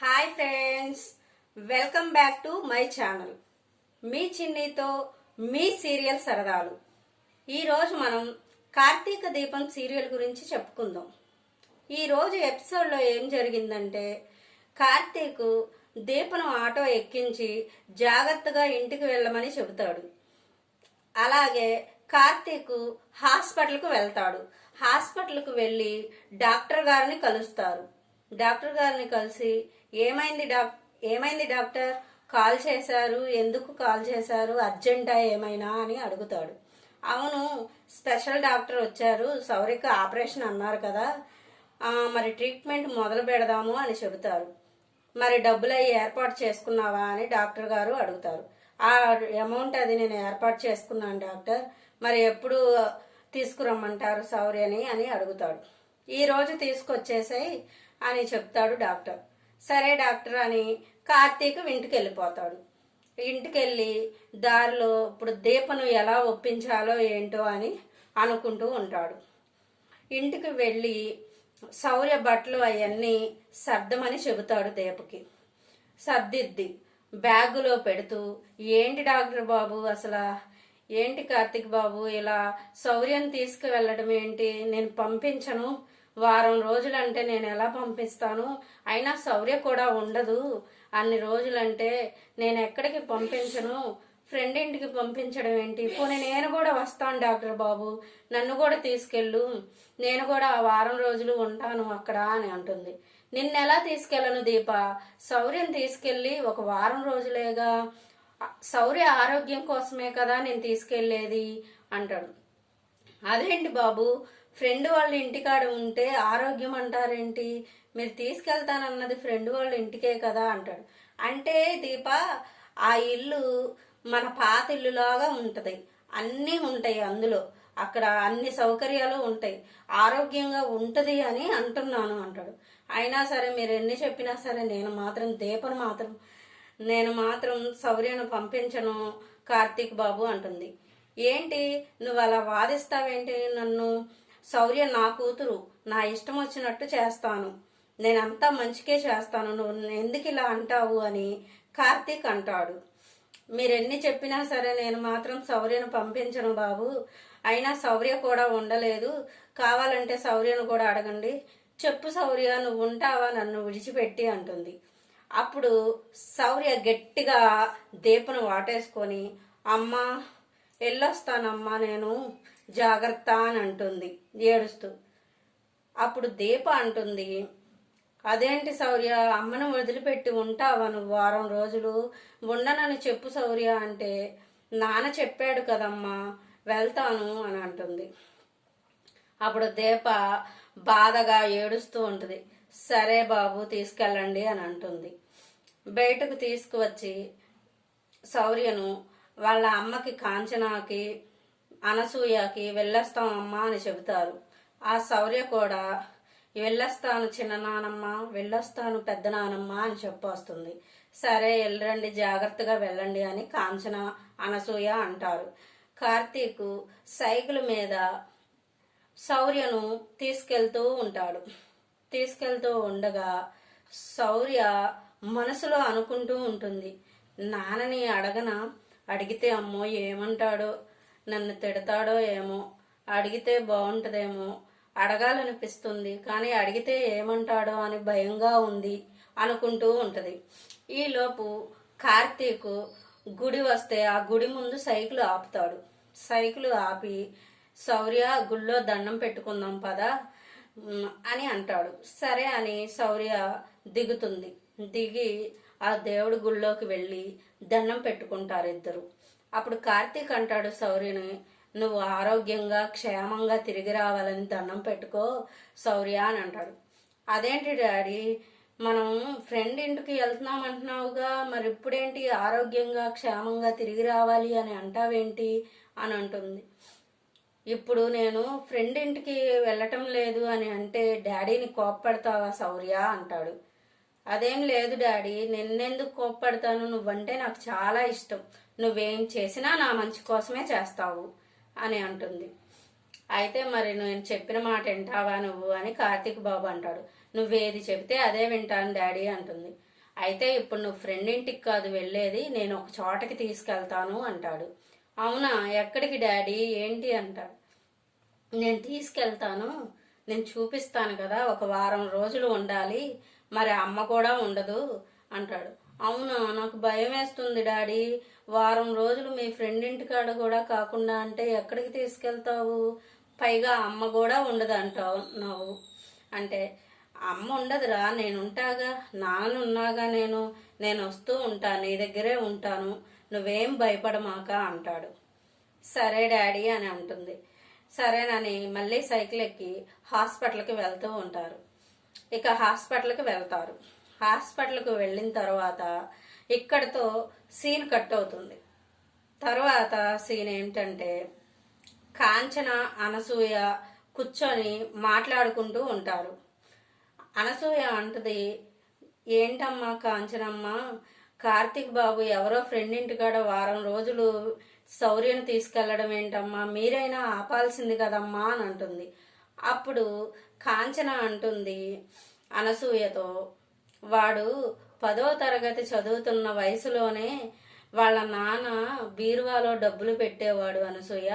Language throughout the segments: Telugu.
Hi friends welcome back to my channel మీ చిన్నీతో మీ సీరియల్ సరదాలు. ఈరోజు మనం కార్తీక దీపం సీరియల్ గురించి చెప్పుకుందాం. ఈరోజు ఎపిసోడ్లో ఏం జరిగిందంటే కార్తీక్ దీపను ఆటో ఎక్కించి జాగ్రత్తగా ఇంటికి వెళ్ళమని చెబుతాడు. అలాగే కార్తీక్ హాస్పిటల్కు వెళ్తాడు. హాస్పిటల్కు వెళ్ళి డాక్టర్ గారిని కలుస్తారు. డాక్టర్ గారిని కలిసి ఏమైంది డాక్ ఏమైంది డాక్టర్? కాల్ చేశారు. ఎందుకు కాల్ చేశారు? అర్జెంటా ఏమైనా అని అడుగుతాడు. అవును స్పెషల్ డాక్టర్ వచ్చారు. సౌరిక ఆపరేషన్ అన్నారు కదా. మరి ట్రీట్మెంట్ మొదలు పెడదాము అని చెబుతారు. మరి డబ్బులు అవి ఏర్పాటు చేసుకున్నావా అని డాక్టర్ గారు అడుగుతారు. ఆ అమౌంట్ అది నేను ఏర్పాటు చేసుకున్నాను డాక్టర్. మరి ఎప్పుడు తీసుకురమ్మంటారు సౌర్యని అని అడుగుతాడు. ఈ రోజు తీసుకొచ్చేసాయి అని చెప్తాడు డాక్టర్. సరే డాక్టర్ అని కార్తీక్ ఇంటికి వెళ్ళిపోతాడు ఇంటికి వెళ్ళి దారిలో ఇప్పుడు దీపను ఎలా ఒప్పించాలో ఏంటో అని అనుకుంటూ ఉంటాడు. ఇంటికి వెళ్ళి శౌర్య బట్టలు అవన్నీ సర్దమని చెబుతాడు దీపకి. సర్దిద్ది. బ్యాగులో పెడుతూ ఏంటి డాక్టర్ బాబు అసలు? ఏంటి కార్తిక్ బాబు ఇలా శౌర్యం తీసుకువెళ్ళడం ఏంటి నేను పంపించను. వారం రోజులంటే నేను ఎలా పంపిస్తాను? అయినా శౌర్య కూడా ఉండదు. అన్ని రోజులంటే నేను ఎక్కడికి పంపించను? ఫ్రెండ్ ఇంటికి పంపించడం ఏంటి? పోనీ నేను కూడా వస్తాను డాక్టర్ బాబు. నన్ను కూడా తీసుకెళ్ళు. నేను కూడా ఆ వారం రోజులు ఉంటాను అక్కడ అని అంటుంది. నిన్నెలా తీసుకెళ్ళను దీప? శౌర్యం తీసుకెళ్ళి ఒక వారం రోజులేగా శౌర్య ఆరోగ్యం కోసమే కదా నేను తీసుకెళ్ళేది అంటాడు. అదేంటి బాబు? ఫ్రెండ్ వాళ్ళ ఇంటికాడ ఉంటే ఆరోగ్యం అంటారేంటి? మీరు తీసుకెళ్తానన్నది ఫ్రెండ్ వాళ్ళ ఇంటికే కదా అంటాడు. అంటే దీప ఆ ఇల్లు మన పాత ఇల్లులాగా ఉంటుంది. అన్నీ ఉంటాయి అందులో. అక్కడ అన్ని సౌకర్యాలు ఉంటాయి. ఆరోగ్యంగా ఉంటుంది అని అంటున్నాను అంటాడు. అయినా సరే మీరు ఎన్ని చెప్పినా సరే నేను మాత్రం దీపను మాత్రం నేను మాత్రం సౌర్యను పంపించను కార్తీక్ బాబు అంటుంది. ఏంటి? నువ్వు అలా వాదిస్తావేంటి నన్ను? శౌర్య నా కూతురు నా ఇష్టం వచ్చినట్టు చేస్తాను. నేనంతా మంచికే చేస్తాను. నువ్వు ఎందుకు ఇలా అంటావు అని కార్తీక్ అంటాడు. మీరెన్ని చెప్పినా సరే నేను మాత్రం శౌర్యను పంపించను బాబు. అయినా శౌర్య కూడా ఉండలేదు. కావాలంటే శౌర్యను కూడా అడగండి. చెప్పు శౌర్య నువ్వు ఉంటావా? నన్ను విడిచిపెట్టి అంటుంది. అప్పుడు శౌర్య గట్టిగా దీపను వాటేసుకొని అమ్మ వెళ్ళొస్తానమ్మా నేను. జాగ్రత్త అని అంటుంది ఏడుస్తూ. అప్పుడు దీప అంటుంది అదేంటి శౌర్య అమ్మను వదిలిపెట్టి ఉంటావా నువ్వు వారం రోజులు? ఉండనని చెప్పు శౌర్య అంటే నాన్న చెప్పాడు కదమ్మా వెళ్తాను అని అంటుంది. అప్పుడు దీప బాధగా ఏడుస్తూ ఉంటుంది సరే బాబు తీసుకెళ్ళండి అని అంటుంది. బయటకు తీసుకువచ్చి శౌర్యను వాళ్ళ అమ్మకి కాంచనాకి అనసూయకి వెళ్ళొస్తామమ్మా అని చెబుతారు. ఆ శౌర్య కూడా వెళ్ళొస్తాను చిన్న నానమ్మ వెళ్ళొస్తాను పెద్ద నానమ్మ అని చెప్పొస్తుంది. సరే వెళ్ళండి జాగ్రత్తగా వెళ్ళండి అని కాంచన అనసూయ అంటారు. కార్తీక్ సైకిల్ మీద శౌర్యను తీసుకెళ్తూ ఉంటాడు. తీసుకెళ్తూ ఉండగా శౌర్య మనసులో అనుకుంటూ ఉంటుంది. నాన్నని అడగన? అడిగితే అమ్మో ఏమంటాడో? నన్ను తిడతాడో ఏమో అడిగితే బాగుంటుందేమో అడగాలనిపిస్తుంది కానీ అడిగితే ఏమంటాడో అని భయంగా ఉంది అనుకుంటూ ఉంటుంది. ఈలోపు కార్తీక్ గుడి వస్తే ఆ గుడి ముందు సైకిల్ ఆపుతాడు. సైకిల్ ఆపి శౌర్య గుళ్ళో దండం పెట్టుకుందాం పదా అని అంటాడు. సరే అని శౌర్య దిగుతుంది. దిగి ఆ దేవుడి గుళ్ళోకి వెళ్ళి దండం పెట్టుకుంటారు ఇద్దరు. అప్పుడు కార్తీక్ అంటాడు శౌర్యని నువ్వు ఆరోగ్యంగా క్షేమంగా తిరిగి రావాలని దండం పెట్టుకో శౌర్య అని అంటాడు. అదేంటి డాడీ మనం ఫ్రెండ్ ఇంటికి వెళ్తున్నాం అంటున్నావుగా మరి ఇప్పుడేంటి ఆరోగ్యంగా క్షేమంగా తిరిగి రావాలి అని అంటావేంటి? అని అంటుంది. ఇప్పుడు నేను ఫ్రెండ్ ఇంటికి వెళ్ళటం లేదు అని అంటే డాడీని కోప్పడతావా శౌర్య అంటాడు. అదేం లేదు డాడీ నిన్నెందుకు కోప్పడతాను? నువ్వంటే నాకు చాలా ఇష్టం. నువ్వేం చేసినా నా మంచి కోసమే చేస్తావు అని అంటుంది. అయితే మరి నేను చెప్పిన మాట వింటావా నువ్వు అని కార్తీక్ బాబు అంటాడు. నువ్వేది చెబితే అదే వింటాను డాడీ అంటుంది. అయితే ఇప్పుడు నువ్వు ఫ్రెండ్ ఇంటికి కాదు వెళ్ళేది నేను ఒక చోటకి తీసుకెళ్తాను అంటాడు. అవునా? ఎక్కడికి డాడీ? ఏంటి అంటాడు. నేను తీసుకెళ్తాను నేను చూపిస్తాను కదా ఒక వారం రోజులు ఉండాలి మరి అమ్మ కూడా ఉండదు అంటాడు. అవునా నాకు భయం వేస్తుంది డాడీ. వారం రోజులు మీ ఫ్రెండ్ ఇంటికాడ కూడా కాకుండా అంటే ఎక్కడికి తీసుకెళ్తావు? పైగా అమ్మ కూడా ఉండదు అంటావు నువ్వు అంటే అమ్మ ఉండదురా నేను ఉంటాగా నాన్న ఉన్నాగా నేను. నేను వస్తూ ఉంటాను నీ దగ్గరే ఉంటాను. నువ్వేం భయపడమాక అంటాడు. సరే డాడీ అని అంటుంది. సరేనని మళ్ళీ సైకిల్ ఎక్కి హాస్పిటల్కి వెళ్తూ ఉంటారు. ఇక హాస్పిటల్కి వెళ్తారు. హాస్పిటల్కి వెళ్ళిన తర్వాత ఇక్కడితో సీన్ కట్ అవుతుంది. తర్వాత సీన్ ఏంటంటే కాంచన అనసూయ కూర్చొని మాట్లాడుకుంటూ ఉంటారు. అనసూయ అంటది ఏంటమ్మా కాంచనమ్మ కార్తీక్ బాబు ఎవరో ఫ్రెండ్ ఇంటికాడ వారం రోజులు శౌర్యను తీసుకెళ్ళడం ఏంటమ్మా? మీరైనా ఆపాల్సింది కదమ్మా అని అంటుంది. అప్పుడు కాంచన అంటుంది అనసూయతో వాడు పదో తరగతి చదువుతున్న వయసులోనే వాళ్ళ నాన్న బీరువాలో డబ్బులు పెట్టేవాడు అనసూయ.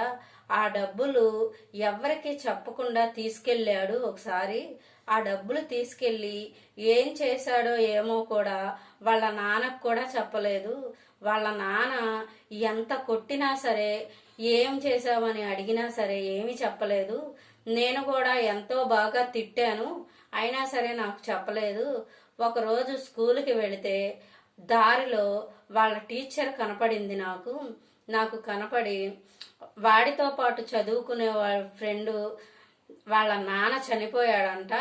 ఆ డబ్బులు ఎవరికి చెప్పకుండా తీసుకెళ్ళాడు ఒకసారి. ఆ డబ్బులు తీసుకెళ్ళి ఏం చేశాడో ఏమో కూడా వాళ్ళ నాన్నకు కూడా చెప్పలేదు. వాళ్ళ నాన్న ఎంత కొట్టినా సరే ఏం చేశావని అడిగినా సరే ఏమీ చెప్పలేదు. నేను కూడా ఎంతో బాగా తిట్టాను. అయినా సరే నాకు చెప్పలేదు. ఒకరోజు స్కూల్కి వెళితే దారిలో వాళ్ళ టీచర్ కనపడింది నాకు. నాకు కనపడి వాడితో పాటు చదువుకునే వాళ్ళ ఫ్రెండు వాళ్ళ నాన్న చనిపోయాడంట.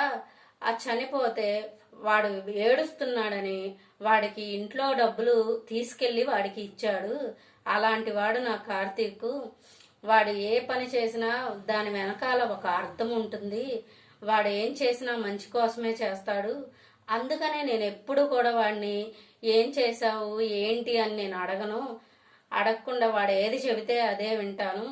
ఆ చనిపోతే వాడు ఏడుస్తున్నాడని వాడికి ఇంట్లో డబ్బులు తీసుకెళ్ళి వాడికి ఇచ్చాడు. అలాంటి వాడు నా కార్తీక్ వాడు ఏ పని చేసినా దాని వెనకాల ఒక అర్థం ఉంటుంది. వాడు ఏం చేసినా మంచి కోసమే చేస్తాడు. అందుకనే నేను ఎప్పుడు కూడా వాడిని ఏం చేశావు ఏంటి అని నేను అడగను. అడగకుండా వాడు ఏది చెబితే అదే వింటాను.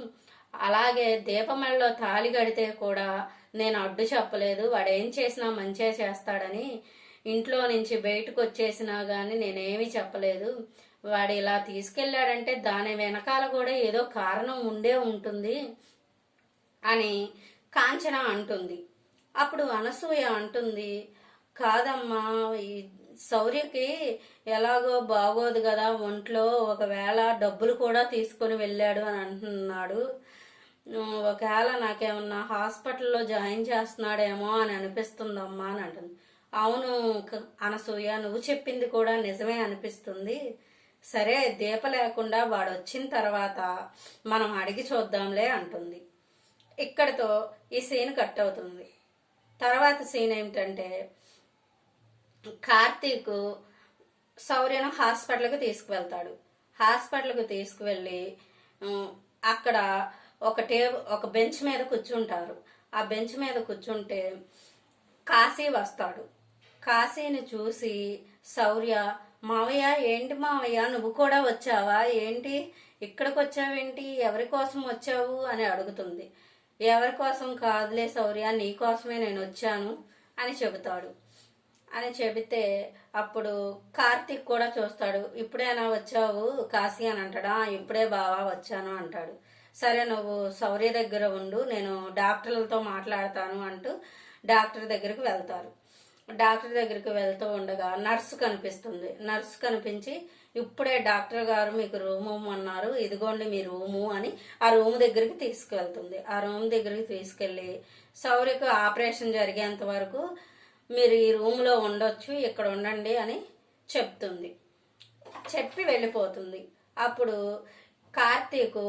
అలాగే దీపమెళ్ళలో తాళి గడితే కూడా నేను అడ్డు చెప్పలేదు. వాడు ఏం చేసినా మంచిగా చేస్తాడని. ఇంట్లో నుంచి బయటకు వచ్చేసినా కానీ నేనేమీ చెప్పలేదు. వాడు ఇలా తీసుకెళ్ళాడంటే దాని వెనకాల కూడా ఏదో కారణం ఉండే ఉంటుంది అని కాంచన అంటుంది. అప్పుడు అనసూయ అంటుంది కాదమ్మా ఈ శౌర్యకి ఎలాగో బాగోదు కదా ఒంట్లో ఒకవేళ డబ్బులు కూడా తీసుకొని వెళ్ళాడు అని అంటున్నాడు. ఒకవేళ నాకేమన్నా హాస్పిటల్లో జాయిన్ చేస్తున్నాడేమో అని అనిపిస్తుందమ్మా అని అంటుంది. అవును అనసూయ నువ్వు చెప్పింది కూడా నిజమే అనిపిస్తుంది. సరే దీప లేకుండా వాడు వచ్చిన తర్వాత మనం అడిగి చూద్దాంలే అంటుంది. ఇక్కడితో ఈ సీన్ కట్ అవుతుంది తర్వాత సీన్ ఏమిటంటే కార్తీక్ శౌర్యను హాస్పిటల్కి తీసుకువెళ్తాడు. హాస్పిటల్కి తీసుకువెళ్ళి అక్కడ ఒక టేబుల్ ఒక బెంచ్ మీద కూర్చుంటారు. ఆ బెంచ్ మీద కూర్చుంటే కాశీ వస్తాడు. కాశీని చూసి శౌర్య మావయ్య ఏంటి మావయ్య? నువ్వు కూడా వచ్చావా? ఏంటి? ఇక్కడికి వచ్చావేంటి? ఎవరి కోసం వచ్చావు? అని అడుగుతుంది. ఎవరి కోసం కాదులే శౌర్య నీ కోసమే నేను వచ్చాను అని చెబుతాడు. అని చెబితే అప్పుడు కార్తీక్ కూడా చూస్తాడు. ఇప్పుడేనా వచ్చావు కాశీ అని అంటాడా? ఇప్పుడే బావా వచ్చాను అంటాడు. సరే నువ్వు శౌర్య దగ్గర ఉండు నేను డాక్టర్లతో మాట్లాడతాను అంటూ డాక్టర్ దగ్గరికి వెళ్తారు. డాక్టర్ దగ్గరికి వెళ్తూ ఉండగా నర్సు కనిపిస్తుంది. నర్సు కనిపించి ఇప్పుడే డాక్టర్ గారు మీకు రూమ్ ఇవ్వమన్నారు ఇదిగోండి మీ రూము అని ఆ రూమ్ దగ్గరికి తీసుకువెళ్తుంది ఆ రూమ్ దగ్గరికి తీసుకెళ్ళి శౌర్యకు ఆపరేషన్ జరిగేంత వరకు మీరు ఈ రూమ్లో ఉండొచ్చు ఇక్కడ ఉండండి అని చెప్తుంది. చెప్పి వెళ్ళిపోతుంది. అప్పుడు కార్తీక్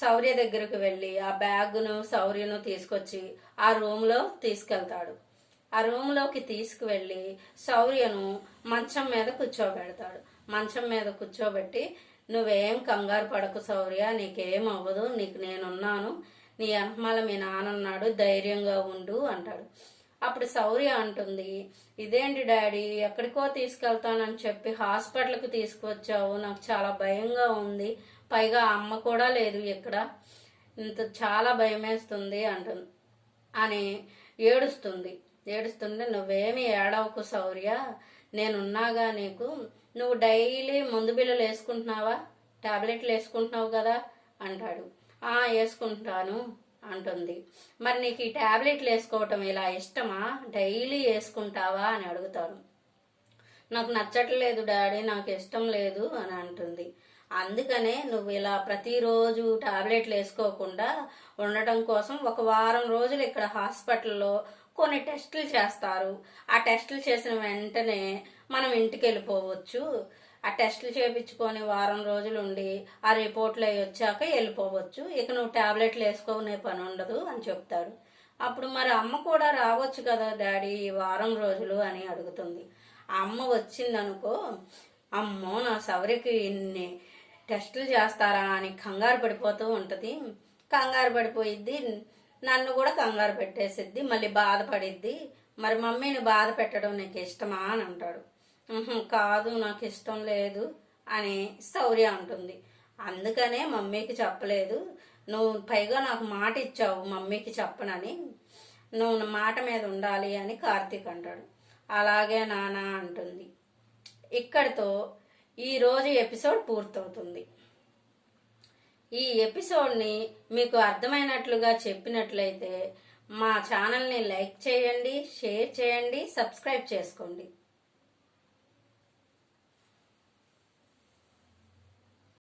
శౌర్య దగ్గరకు వెళ్ళి ఆ బ్యాగును శౌర్యను తీసుకొచ్చి ఆ రూమ్లో తీసుకెళ్తాడు. ఆ రూమ్లోకి తీసుకువెళ్ళి శౌర్యను మంచం మీద కూర్చోబెడతాడు. మంచం మీద కూర్చోబెట్టి నువ్వేం కంగారు పడకు శౌర్య నీకేం అవ్వదు నీకు నేనున్నాను నీ వెనకమాల మీ నాన్నన్నాడు ధైర్యంగా ఉండు అంటాడు. అప్పుడు శౌర్య అంటుంది ఇదేంటి డాడీ ఎక్కడికో తీసుకెళ్తానని చెప్పి హాస్పిటల్కి తీసుకువచ్చావు నాకు చాలా భయంగా ఉంది పైగా అమ్మ కూడా లేదు ఇక్కడ ఇంత చాలా భయమేస్తుంది అంటుంది అని ఏడుస్తుంది. ఏడుస్తుంటే నువ్వేమి ఏడవకు శౌర్య. నేనున్నాగా నీకు. నువ్వు డైలీ మందు బిళ్ళలు వేసుకుంటున్నావా? టాబ్లెట్లు వేసుకుంటున్నావు కదా? అంటాడు. ఆ వేసుకుంటాను అంటుంది. మరి నీకు ఈ టాబ్లెట్లు వేసుకోవటం ఇలా ఇష్టమా? డైలీ వేసుకుంటావా? అని అడుగుతాను నాకు నచ్చట్లేదు డాడీ నాకు ఇష్టం లేదు అని అంటుంది. అందుకనే నువ్వు ఇలా ప్రతిరోజు టాబ్లెట్లు వేసుకోకుండా ఉండటం కోసం ఒక వారం రోజులు ఇక్కడ హాస్పిటల్లో కొన్ని టెస్టులు చేస్తారు. ఆ టెస్టులు చేసిన వెంటనే మనం ఇంటికి వెళ్ళిపోవచ్చు. ఆ టెస్టులు చేయించుకొని వారం రోజులు ఉండి ఆ రిపోర్ట్లు అవి వచ్చాక వెళ్ళిపోవచ్చు. ఇక నువ్వు టాబ్లెట్లు వేసుకోనే పని ఉండదు అని చెప్తాడు. అప్పుడు మరి అమ్మ కూడా రావచ్చు కదా డాడీ ఈ వారం రోజులు అని అడుగుతుంది. ఆ అమ్మ వచ్చిందనుకో అమ్మో నా సవరికి ఇన్ని టెస్టులు చేస్తారా అని కంగారు పడిపోతూ ఉంటుంది. కంగారు పడిపోయిద్ది. నన్ను కూడా కంగారు పెట్టేసిద్ది మళ్ళీ బాధపడిద్ది. మరి మమ్మీని బాధ పెట్టడం నీకు ఇష్టమా అని అంటాడు. కాదు నాకు ఇష్టం లేదు అని శౌర్య అంటుంది. అందుకనే మమ్మీకి చెప్పలేదు. నువ్వు పైగా నాకు మాట ఇచ్చావు మమ్మీకి చెప్పనని. నువ్వు నా మాట మీద ఉండాలి అని కార్తీక్ అంటాడు. అలాగే నానా అంటుంది. ఇక్కడితో ఈరోజు ఎపిసోడ్ పూర్తవుతుంది. ఈ ఎపిసోడ్ని మీకు అర్థమైనట్లుగా చెప్పినట్లయితే మా ఛానల్ని లైక్ చేయండి షేర్ చేయండి సబ్స్క్రైబ్ చేసుకోండి.